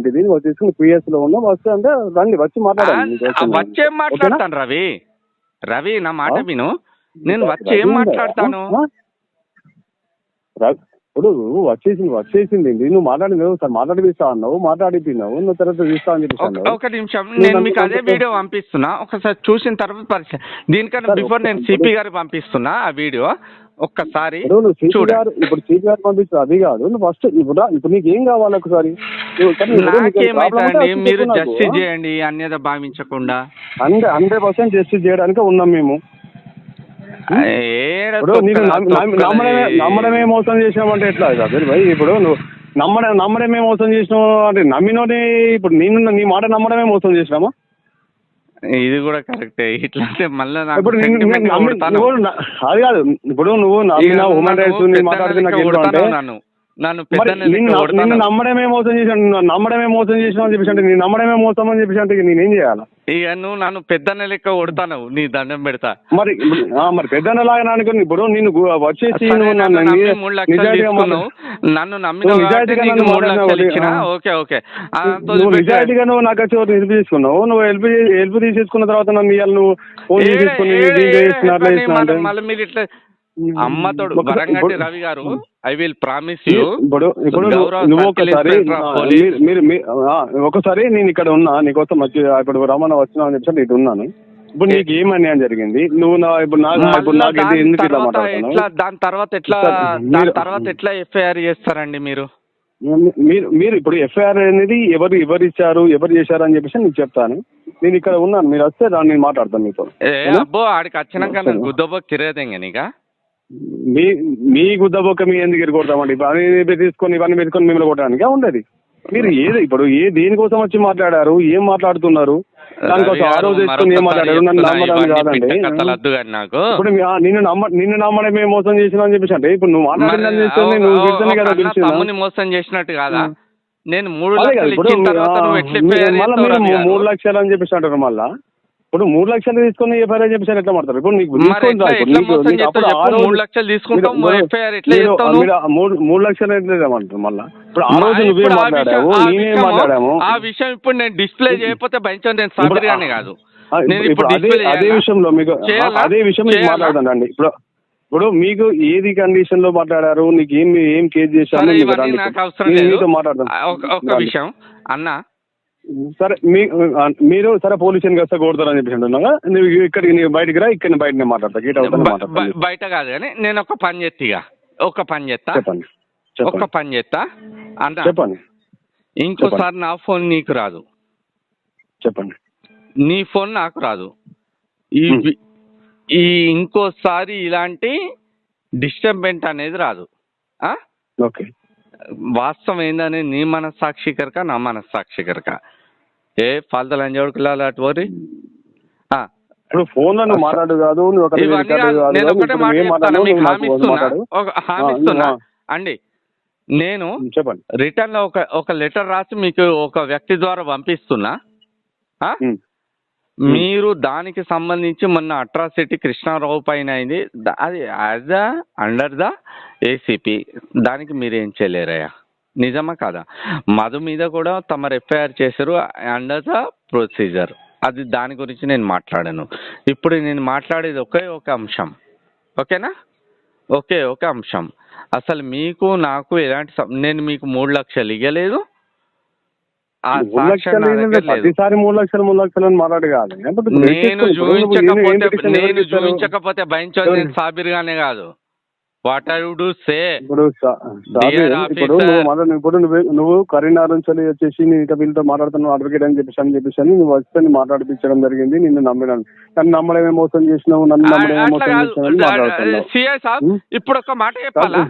ఇంటిది వచ్చేసి పిఎస్లో ఉన్నా వస్తే అంటే రండి వచ్చి అవసరం వచ్చి ఏం? మాట్లాడతాను రవి? రవి నా మాట? విను. నేను వచ్చి ఏం? మాట్లాడతాను? ఇప్పుడు వచ్చేసింది వచ్చేసింది. నువ్వు మాట్లాడింది సార్ మాట్లాడిపిస్తా అన్నావు మాట్లాడిపోయినావు నువ్వు తర్వాత తీస్తా అని చెప్పేసి ఒక- నిమిషం. నువ్వు నేను మీకు అదే వీడియో పంపిస్తున్నా. ఒకసారి చూసిన తర్వాత పరిచయం దీనికన్నా బిఫోర్. నేను సిపి గారికి పంపిస్తున్నా ఆ వీడియో. ఒక్కసారి. గారు ఇప్పుడు సీపీ గారు పంపించారు అది కాదు. నువ్వు ఫస్ట్ ఇప్పుడు ఇప్పుడు నీకు ఏం కావాలి ఒకసారి నువ్వు కానీ ఇప్పుడు నీకు ఏం problem ఉంటే నాకేమైతుందండి అది మీరు. జస్టిస్ చేయండి అన్యత భావించకుండా. హండ్రెడ్ పర్సెంట్ జస్టిస్ చేయడానికి ఉన్నాం మేము. నమ్మడమే మోసం చేసినామంటే ఎట్లా భయ్ ఇప్పుడు నువ్వు నమ్మడం నమ్మడమే మోసం చేసినావు అంటే నమ్మినోని ఇప్పుడు నేను నీ మాట నమ్మడమే మోసం చేసినామా ఇది కూడా కరెక్టే. ఇట్లా అంటే మళ్ళీ నాకు అది కాదు. ఇప్పుడు నువ్వు హ్యూమన్ రైట్స్ మాట్లాడితే నాకు నన్ను. నన్ను నమ్మడమే మోసం నువ్వు నమ్మడమే మోసం చేసినావు అని చెప్పేసి అంటే నీ నమ్మడమే మోసం అని చెప్పేసి అంటే నేనేం చేయాలి? ఇక నువ్వు నన్ను పెద్ద లెక్క కొడతాను నీ దండం పెడతా. మరి మరి పెద్దన్నలాగా అనుకుని ఇప్పుడు నేను వచ్చేసి మూడు లక్షలు తీసుకున్నావు. నన్ను నమ్మిన. Okay okay. నువ్వు. నిజాయితీగా నువ్వు నాకు వచ్చి హెల్ప్ తీసుకున్నావు. నువ్వు హెల్ప్ హెల్ప్ తీసేసుకున్న తర్వాత నన్ను ఇవాళ నువ్వు. ఫోన్ తీసుకుని మళ్ళీ మీరు ఇట్లా అమ్మతోడు వరంగట్టి రవి గారు ఐ విల్ ప్రామిస్ యూ ఇప్పుడు ఇప్పుడు నువ్వు- ఒకసారి. మీరు- ఒకసారి నేను ఇక్కడ ఉన్నా నీకోసం వచ్చి ఇప్పుడు రమణ వచ్చినా అని చెప్పి ఇటు ఉన్నాను. ఇప్పుడు నీకు ఏం అన్యాయం జరిగింది? నువ్వు నా ఇప్పుడు నాకు ఇప్పుడు నాకు ఇది ఎందుకు ఇట్లా మాట్లాడుతున్నావు? ఎట్లా దాని తర్వాత ఎట్లా దాని తర్వాత ఎట్లా ఎఫ్ఐఆర్ చేస్తారండి మీరు? మీరు మీరు ఇప్పుడు ఎఫ్ఐఆర్ అనేది ఎవరు ఎవరు ఇచ్చారు ఎవరు చేశారు అని చెప్పేసి నేను చెప్తాను. నేను ఇక్కడ ఉన్నాను మీరు వస్తే దాన్ని నేను మాట్లాడతాను మీతో? అబ్బో ఆడికి వచ్చినాక సరే. గుద్దబో కిరేదేంగ నీకా? మీ మీ గుద్దబొక్క మీ ఎందుకు ఎరుకొడతామండి ఇవన్నీ తీసుకొని ఇవన్నీ పెట్టుకొని మిమ్మల్ని కొట్టడానికి ఉండదు మీరు ఏది ఇప్పుడు ఏ దేనికోసం వచ్చి మాట్లాడారు ఏం మాట్లాడుతున్నారు? దానికోసం ఆ రోజు తెచ్చుకొని ఏం మాట్లాడారు? నన్ను నమ్మడం కాదండి. ఇప్పుడు నిన్ను నమ్మ నిన్ను నమ్మడమే మోసం చేసిన అని చెప్పేసి అంటే ఇప్పుడు నువ్వు ఒక- నువ్వు కదా మోసం చేసినట్టు కాదా. నేను మూడు లక్షలు మూడు? లక్షలు అని చెప్పేసి అంటారు మళ్ళా? ఇప్పుడు మూడు లక్షలు తీసుకొని ఎఫ్ఐఆర్ చెప్పేసి ఎట్లా మాడతారు ఇప్పుడు నీకు ఎట్లా ఇప్పుడు. చెప్పు మూడు లక్షలు తీసుకుంటాం మూడు లక్షలు మళ్ళా? ఇప్పుడు ఆ రోజు నువ్వే మాట్లాడావు? నేనే మాట్లాడాము? ఆ విషయం ఇప్పుడు నేను డిస్ప్లే చేయకపోతే నేను గానే కాదు. నేను ఇప్పుడు అదే అదే? విషయంలో మీకు? అదే విషయం మీకు? మాట్లాడదండి ఇప్పుడు ఇప్పుడు మీకు ఏది కండిషన్లో మాట్లాడారు? నీకు ఏం ఏం కేసు చేశారు మీతో మాట్లాడదాం ఒక. విషయం. అన్న సరే మీ మీరు సరే పోలీస్ స్టేషన్ వస్తే కొడతారని చెప్పేసి అంటున్నాగా నువ్వు ఇక్కడికి నీవు బయటికి రా ఇక్కడ బయట మాట్లాడతా. గీట బయట కాదు కానీ నేను ఒక పని చేస్తా ఒక పని చేస్తా. చెప్పండి. ఒక పని చేస్తా. అన్న చెప్పండి. ఇంకోసారి నా ఫోన్ నీకు రాదు. చెప్పండి. నీ ఫోన్ నాకు రాదు. ఈ ఈ ఇంకోసారి ఇలాంటి డిస్టర్బెంట్ అనేది రాదు. ఆ? ఓకే. వాస్తవం ఏందని నీ మనస్సాక్షి కనుక నా మనస్సాక్షి కనుక. ఏ ఫాల్తలు అంజోడుకులాలు అటు పోరి? ఇప్పుడు ఫోన్లో నువ్వు మాట్లాడు కాదు నేను. ఒకటే మీకు హామీ ఇస్తున్నా ఒక హామీ ఇస్తున్నా. అండి నేను చెప్పండి. రిటర్న్లో ఒక ఒక లెటర్ రాసి మీకు ఒక వ్యక్తి ద్వారా పంపిస్తున్నా. మీరు దానికి సంబంధించి మొన్న అట్రాసిటీ కృష్ణారావు పైన అయింది. అది as the under the ACP దానికి మీరు ఏం చేయలేరయ్యా? నిజమా కాదా? మధు మీద కూడా తమరు ఎఫ్ఐఆర్ చేశారు అండర్ ద ప్రొసీజర్. అది దాని గురించి నేను మాట్లాడాను. ఇప్పుడు నేను మాట్లాడేది ఒకే ఒక అంశం. ఓకేనా? ఒకే ఒక అంశం. అసలు మీకు నాకు ఎలాంటి నేను మీకు మూడు లక్షలు ఇవ్వలేదు మూడు లక్షలు నా ఏంటంటే దగ్గర లేదు. ప్రతిసారి మూడు లక్షలు మూడు లక్షలు అని మాట్లాడు కాదు. లేకపోతే ఇప్పుడు నేను చూపించకపోతే నేను? చూపించకపోతే భయించదు నేను సాబిర్గానే కాదు. What I would say? ఇప్పుడు ఇప్పుడు. నువ్వు మాట్లాడు ఇప్పుడు నువ్వు నువ్వు కరీంనగర్ నుంచి వచ్చేసి నేను ఇంకా వీళ్ళతో మాట్లాడుతున్నావు అడ్వకేట్ అని చెప్పేసి అని చెప్పేసి అని నువ్వు వస్తే నేను మాట్లాడిపించడం జరిగింది నిన్ను నమ్మినాను నన్ను నమ్మడమే మోసం చేసినావు? నన్ను నమ్మడమే మోసం చేసినావు? ఇప్పుడు ఒక మాట చెప్పాలా?